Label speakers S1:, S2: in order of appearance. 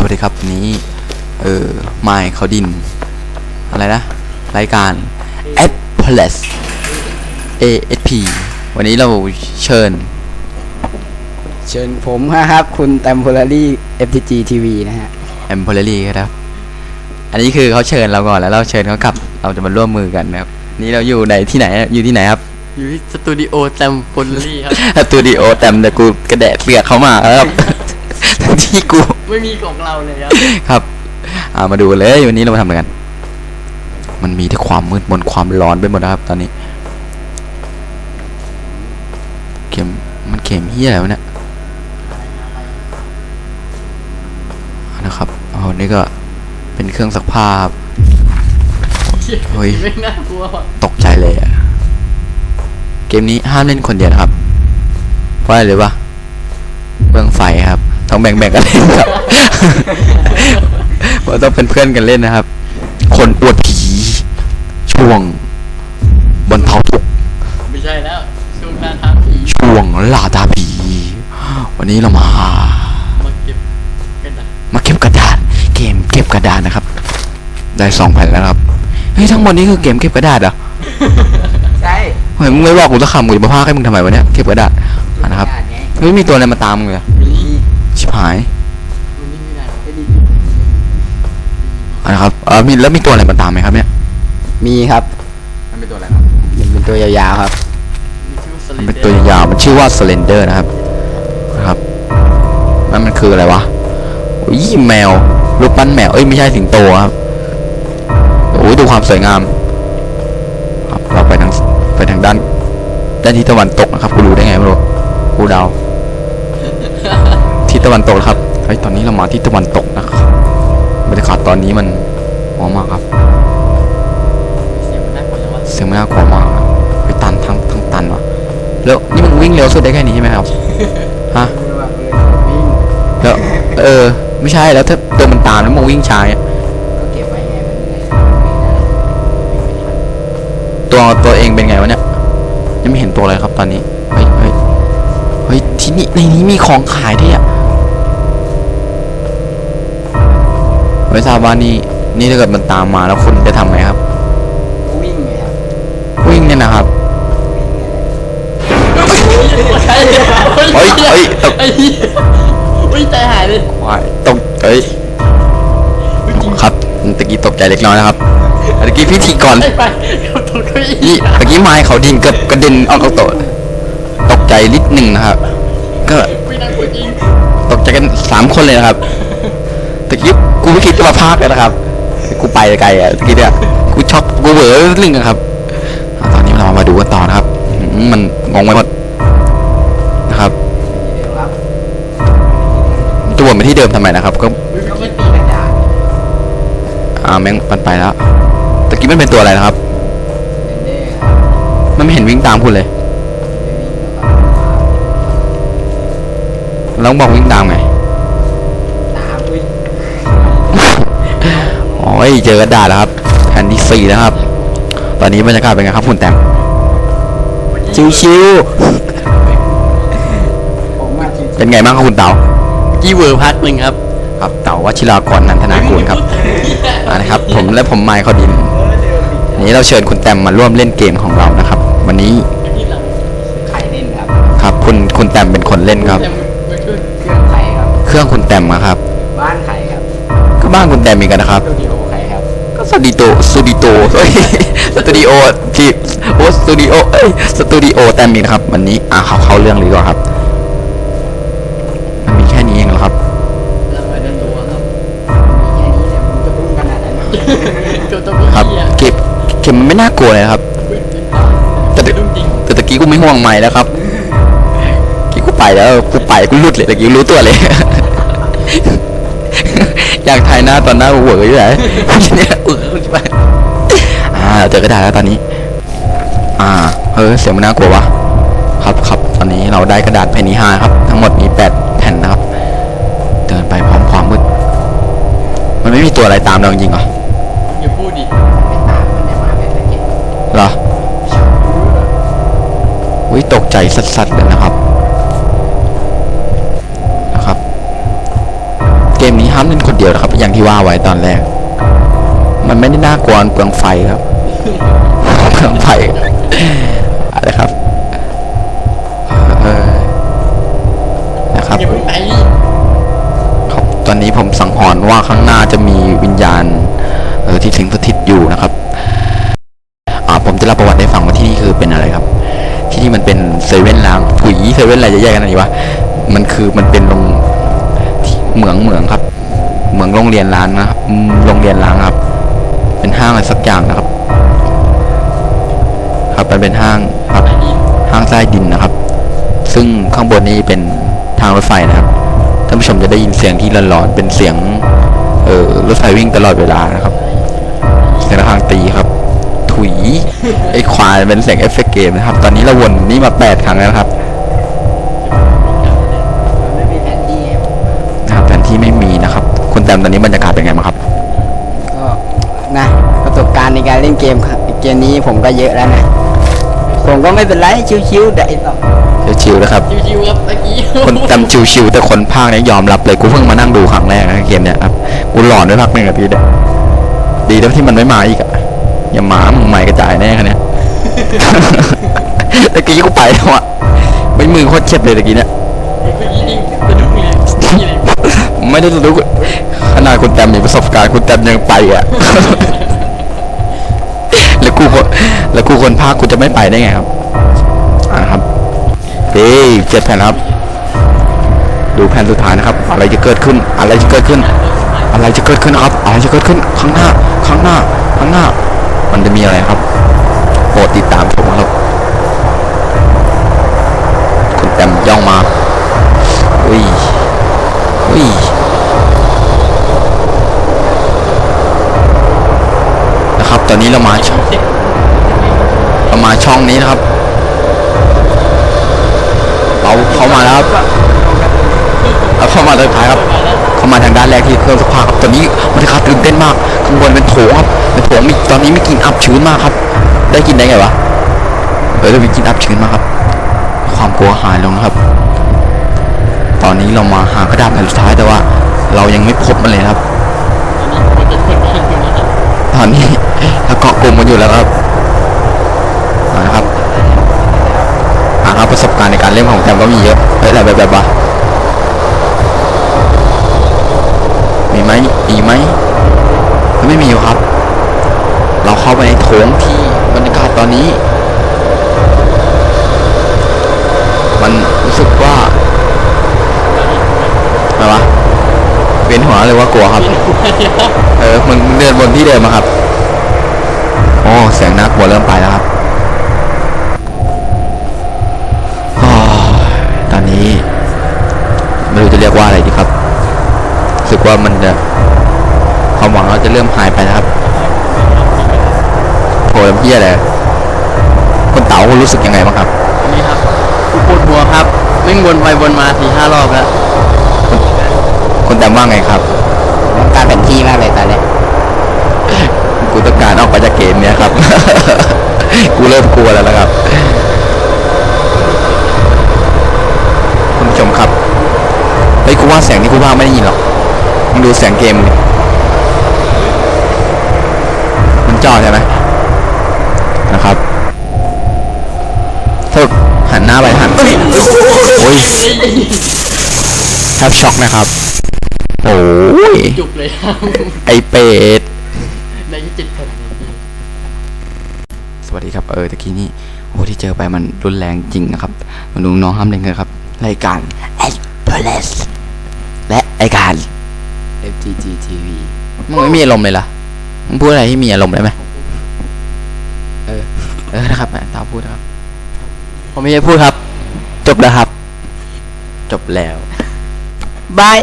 S1: สวัสดีครับวันนี้เออไมค์เขาดิน อะไรนะ รายการ a p p l e s ASP วันนี้เราเชิญ
S2: เชิญผมครับ คุณแตมโพลารี่ FTG TV นะฮะ
S1: e m p o r a r y ครับ อันนี้คือเขาเชิญเราก่อนแล้วเราเชิญเขากลับ เราจะมาร่วมมือกันนะครับ นี่เราอยู่ในที่ไหนอยู่ที่ไหนครับ
S3: อยู่ที่สตูดิโอแตมโพลลี่ครับ
S1: สตูดิโอแต็มแต่กูกระแดะเปียกเขามาแล้วครับ ที่กู
S3: ไม่มีของเราเลยครับ
S1: ครับ อ่ามาดูกันเลยวันนี้เรามาทำอะไรกัน มันมีแต่ความมืดมนความร้อนไปหมดนะครับ ตอนนี้ เกมมันเกมเฮียอะไรวะเนี่ยนะครับอ๋อนี่ก็เป็นเครื่องซักผ้าครับเฮ้ย
S3: ไม่น่ากลัวว่ะ
S1: ตกใจเลยอะเกมนี้ห้ามเล่นคนเดียวนะครับเพราะอะไรรู้ปะเบื้องไฟครับ ต้องแบ่งๆกันเล่นครับเพราะต้องเป็นเพื่อนกันเล่นนะครับ คนอวดผี ช่วง บนเทาทุกข์
S3: ไม่ใช่แล้ว ช่วงหน้าทางผี
S1: ช่วงล่าตาผี วันนี้เรามา
S3: มาเก็บกันนะ
S1: มาเก็บกระดาษ เกมเก็บกระดาษนะครับ ได้สองแผ่นแล้วครับ เฮ้ยทั้งหมดนี้คือเกมเก็บกระดาษเหรอ
S2: ใช่
S1: เฮ้ยมึงไม่บอกกูสักคำกูจะมาพากให้มึงทำไมวะเนี่ยเก็บกระดาษอะนะครับเฮ้ยมีตัวอะไรมาตามมึงเลย
S3: มี
S1: ชิ บหาย
S3: มันนี่ไม่ได้
S1: อะนะครับเออมีแล้วมีตัวอะไรมาตามไหมครับเนี่ย
S2: มีครับ
S1: มันเป็นตัวอะไรครับ
S2: มันเป็นตัวยาวๆครับ
S3: มีชื่อว่าส
S1: มัน
S3: ลิ
S1: เป็น
S3: เด
S1: ตั
S3: อ
S1: ว
S3: ร์
S1: ยาวมันชื่อว่า Slender นะครับนะครับนั่นมันคืออะไรวะโอ้ยแมวรูปปั้นแมวเอ้ยไม่ใช่สิงโตครับโอ้ยดูความสวยงาม ครับเราไปทางไปทางด้านด้านทิศตะวันตกนะครับกูรู้ได้ไงไม่รู้กูเดาทิศตะ วันตกนะครับเฮ้ยตอนนี้เรามาทิศตะวันตกนะครับบรรยากาศตอนนี้มันหอมมากครับ
S3: เสียงมันน่ากลัวจังวะ
S1: เสียงไม่น่ากลัวมากอะไปตันทั้งทั้งตันวะแล้วนี่มึงวิ่งเร็วสุดได้แค่นี้ใช่ไหมครับฮะแล้วเออไม่ใช่แล้วถ้าตัวมันตามแล้วมึงวิ่งช้าอะ
S2: ก็เก็บไว้ไงมันไง
S1: ตัวตัวเองเป็นไงวะเนี่ยยังไม่เห็นตัวอะไรครับตอนนี้เฮ้ยเฮ้ยเฮ้ยที่นี่ในนี้มีของขายด้วยอะ ไม่ทราบว่านี่นี่ถ้าเกิดมันตามมาแล้วคุณจะทำไงครับ
S2: วิ่งไงครับ
S1: วิ่งเนี่ยนะครับ
S3: ใช่
S1: เฮ้ยเฮ้ยตก
S3: ไอ้เหี้ยเฮ้ยใจหายเลย
S1: ว้ายตกเฮ้ยครับตะกี้ตกใจเล็กน้อยนะครับตะกี้พิธีกร
S3: ไปไปเขาตกเก้าอี้
S1: นี่ตะกี้ไม้เขาดินเกือบกระเด็นออกจากโต๊ะตกใจนิดหนึ่งนะครับ ก็
S3: ไม่น่ากลัวจริง
S1: ตกใจกันสามคนเลยนะครับตะกี้ กูไม่คิดจะมาพากเลยนะครับ กูไปไกลอะตะกี้เนี่ยกูช็อกกูเหวอลึ่งอะครับ ตอนนี้เรามาดูกันต่อนะครับ มันงงไปหมดนะครับ
S2: เดี๋ยวครับ
S1: จะวนไปที่เดิมทำไมนะครับ ก็อ่าแม่งมันไปแล้วตะกี้มันเป็นตัวอะไรนะครับ มันไม่เห็นวิ่งตามคุณเลย
S2: ล้วก็
S1: แล้วบอกวิ่งตามไง
S2: อ๋
S1: อเจอกระดาษแล้วครับแผ่นที่สี่แล้วครับ ตอนนี้บรรยากาศเป็นไงครับคุณแต้มชิว
S2: ผมมาจริง
S1: ๆเป็นไงบ้างครับคุณเต๋า
S3: กี่เวอร์พักหนึ่งครับ
S1: ครับเต๋าวชิรากรนันทนากูลครับอ่านะครับ ผมและผมไมค์เขาดินวันนี้เราเชิญคุณแต้มมาร่วมเล่นเกมของเรานะครับ วันนี้
S3: ที่หลัง
S2: ไข่เล่นครับ
S1: ครับ คุณคุณแต้มเป็นคนเล่นครับ
S3: แต่ไม่ช่วย
S2: เครื่องไข่ครับ
S1: เครื่องคุณแต้มอะครับ
S2: บ้านคุ
S1: ณแต้มมีกันนะครับ
S2: สตูดิโอไข่ครับ
S1: ก็สตูดิโอสตูดิโอเอ้ยสตูดิโอที่โอ้สตูดิโอเอ้ยสตูดิโอแต้มมีนะครับ วันนี้อ่าเขาเข้าเรื่องเลยดีกว่าครับมันมีแค่นี้เองเหรอครับ
S3: เราไปในตัวครับ
S2: มีแค่นี้แต่ผมจะพุ่งขนาดนั้นนะ
S3: ตัวตัว
S1: ครับ
S3: พี่อะ
S1: เก็บเก็บมันไม่น่ากลัวเลยนะครับ
S3: แต่ดุ้งจริง
S1: แต่ตะกี้กูไม่ห่วงไม่แล้วครับกี้กูไปแล้วกูไปกูหลุดเลยตะกี้รู้ตัวเลย อยากถ่ายหน้าตอนหน้าเหวออยู่ไหนเนี่ยเออไปอ่าเจอกระดาษแล้วตอนนี้ อ่าเฮ้ยเสียงมันน่ากลัววะครับครับตอนนี้เราได้กระดาษแผ่นที่ห้าครับ ทั้งหมดมีแปดแผ่นนะครับ เดินไปพร้อมความมืดมันไม่มีตัวอะไรตามเราจริงๆเหรอ
S3: อย่าพูดดิ
S2: ไม่ตามมันได้มาแบบตะกี้
S1: เหรออุ้ยตกใจสัสๆเลยนะครับ ห้ามเล่นคนเดียวนะครับ อย่างที่ว่าไว้ตอนแรก มันไม่ได้น่ากลัวนเปลืองไฟครับเปลืองไฟอะไรครับนะครับ
S3: อย่าเพิ่งไป
S1: ครับ ตอนนี้ผมสังหรณ์ว่าข้างหน้าจะมีวิญญาณเออที่สิงสถิตอยู่นะครับอ่าผมจะเล่าประวัติให้ฟังว่าที่นี่คือเป็นอะไรครับ ที่นี่มันเป็นเซเว่นล้างถุยเซเว่นอะไรจะแยกกันอะไรวะมันคือมันเป็นโรงเหมืองเหมืองครับ เหมืองโรงเรียนร้านนะครับโรงเรียนร้างครับ เป็นห้างอะไรสักอย่างนะครับ ครับมันเป็นห้างครับ ห้างใต้ดินนะครับ ซึ่งข้างบนนี้เป็นทางรถไฟนะครับท่านผู้ชมจะได้ยินเสียงที่หลอนๆเป็นเสียง เอ่อรถไฟวิ่งตลอดเวลานะครับเสียงระฆังตีครับ ถุยไอ้ควายเป็นเสียงเอฟเฟกต์เกมนะครับ ตอนนี้เราวนนี่มาแปดครั้งแล้วครับ ตมตอนนี้บรรยากาศเป็นไงบ้างครับ
S2: ก็นะประสบการณ์ในการเล่นเกมครับเกมนี้ผมก็เยอะแล้วนะ ผมก็ไม่เป็นไรชิวๆแต่ไอ้ต่อ
S1: ชิวๆนะครับ
S3: ชิวๆครับตะกี้
S1: คนแตมชิวๆแต่คนภาคเนี้ยยอมรับเลยกูเพิ่งมานั่งดูครั้งแรกนะเกมเนี้ยครับกูหลอนด้วยพักหนึ่งอะทีเดียวดีแล้วที่มันไม่มาอีกอะอย่าหมามึงใหม่กระจายแน่คะเนี่ยตะกี้กูไปแล้วอะไม่มือโคตรเช็ดเลยตะกี้เนี่ย
S3: เมื่อกี้ยิงสะดุ้ง เลยนี่เลย
S1: ไม่ได้รู้ขนาดคุณแตมมีประสบการณ์คุณแตมยังไปอะ แล้วกูคนแล้วกูคนภาคกูจะไม่ไปได้ไงครับ อ่าครับ เฮ้ยเจ็ดแผ่นครับ ดูแผ่นสุดท้ายนะครับ อะไรจะเกิดขึ้น อะไรจะเกิดขึ้น อะไรจะเกิดขึ้นครับ อะไรจะเกิดขึ้น ข้างหน้า ข้างหน้า ข้างหน้า มันจะมีอะไรครับ โปรดติดตามชมครับ คุณแตมย่องมาอุ้ยอุ้ย นะครับ ตอนนี้เรามาช่องเรามาช่องนี้นะครับเราเข้ามาแล้วครับเข้ามาทางท้ายครับ เข้ามาทางด้านแรกที่เครื่องซักผ้าครับตอนนี้มันคาตื่นเต้นมากข้างบนเป็นโถงครับเป็นโถงมีตอนนี้มีกลิ่นอับชื้นมากครับ ได้กินได้ไงวะเออมีกลิ่นอับชื้นมากครับ ความกลัวหายลงนะครับ ตอนนี้เรามาหากระดาษแผ่นสุดท้ายแต่ว่า เรายังไม่พบมันเลยครับ ตอนนี้เราเกาะกลุ่มกันอยู่แล้วครับนะครับหาครับประสบการณ์ในการเล่นของแตมก็มีเยอะเฮ้ยอะไรแบบแบบวะมีไหมมีไหมไม่มีครับ เราเข้าไปในโถงที่บรรยากาศตอนนี้รู้สึกว่าอะไรวะ เวียนหัวเลยว่ากลัวครับ เออมึงมึงเดินบนที่เดิมอะครับ โอ้เสียงน่ากลัวเริ่มไปแล้วครับตอนนี้ไม่รู้จะเรียกว่าอะไรดีครับรู้สึกว่ามันจะความหวังเราจะเริ่มหายไปนะครับโหลำเพี้ยอะไรคนเต๋าคุณรู้สึกยังไงบ้างครับ
S3: นนี้ครับปวดหัวครับวิ่งวนไปวนมาสี่ห้ารอบแล้ว
S1: คุณแตมว่าไงครับ
S2: ต้องการแผนที่มากเลยตอนเนี้ย
S1: กูต้องการออกไปจากเกมเนี้ยครับ กูเริ่มกลัวแล้วนะครับ คุณผู้ชมครับเฮ้ยกูว่าเสียงนี้กูว่าไม่ได้ยินหรอกมึงดูเสียงเกมดิมันจอใช่ไหมนะครับถ้าหันหน้าไปหันเอ้ยโอ้ยแทบช็อกนะครับ โอ้ย
S3: จุกเลยครับ
S1: ไอเป็ด
S3: ในยี่สิบแผ่น
S1: สวัสดีครับเออตะกี้นี่โอ้ที่เจอไปมันรุนแรงจริงนะครับมาดูน้องห้ามเล่นกันครับรายการไอเบลสและรายการ
S2: FTG TV
S1: มึงไม่มีอารมณ์เลยล่ะมึงพูดอะไรที่มีอารมณ์ได้ไหม
S2: เออ
S1: เออนะครับตามพูดนะครับ
S2: ผมไม่ได้พูดครับ จบแล้วครับ
S1: จบแล้ว
S2: บาย